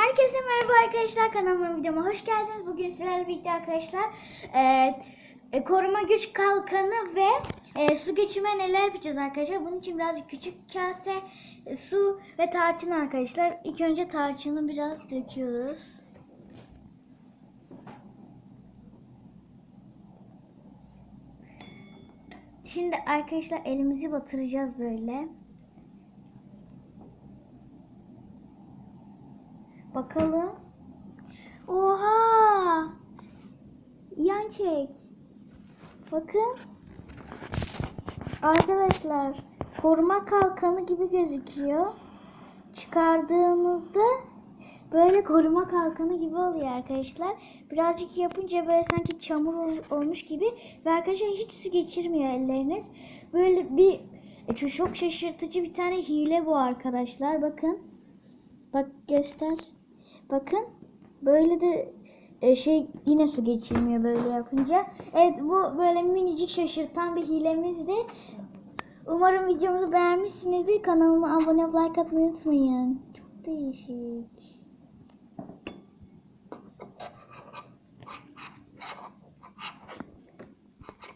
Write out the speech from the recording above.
Herkese merhaba arkadaşlar kanalıma videoma hoş geldiniz. Bugün sizlerle birlikte arkadaşlar e, e, koruma güç kalkanı ve e, su geçirme neler yapacağız arkadaşlar. Bunun için birazcık küçük kase e, su ve tarçın arkadaşlar. İlk önce tarçını biraz döküyoruz. Şimdi arkadaşlar elimizi batıracağız böyle. Bakalım. Oha! Yan çek. Bakın. Arkadaşlar koruma kalkanı gibi gözüküyor. Çıkardığımızda böyle koruma kalkanı gibi oluyor arkadaşlar. Birazcık yapınca böyle sanki çamur ol- olmuş gibi ve arkadaşlar hiç su geçirmiyor elleriniz. Böyle bir e, çok şaşırtıcı bir tane hile bu arkadaşlar. Bakın. Bak göster. Bakın böyle de e, şey yine su geçirmiyor böyle yapınca. Evet bu böyle minicik şaşırtan bir hilemizdi. Umarım videomuzu beğenmişsinizdir. Kanalıma abone olup like atmayı unutmayın. Çok değişik.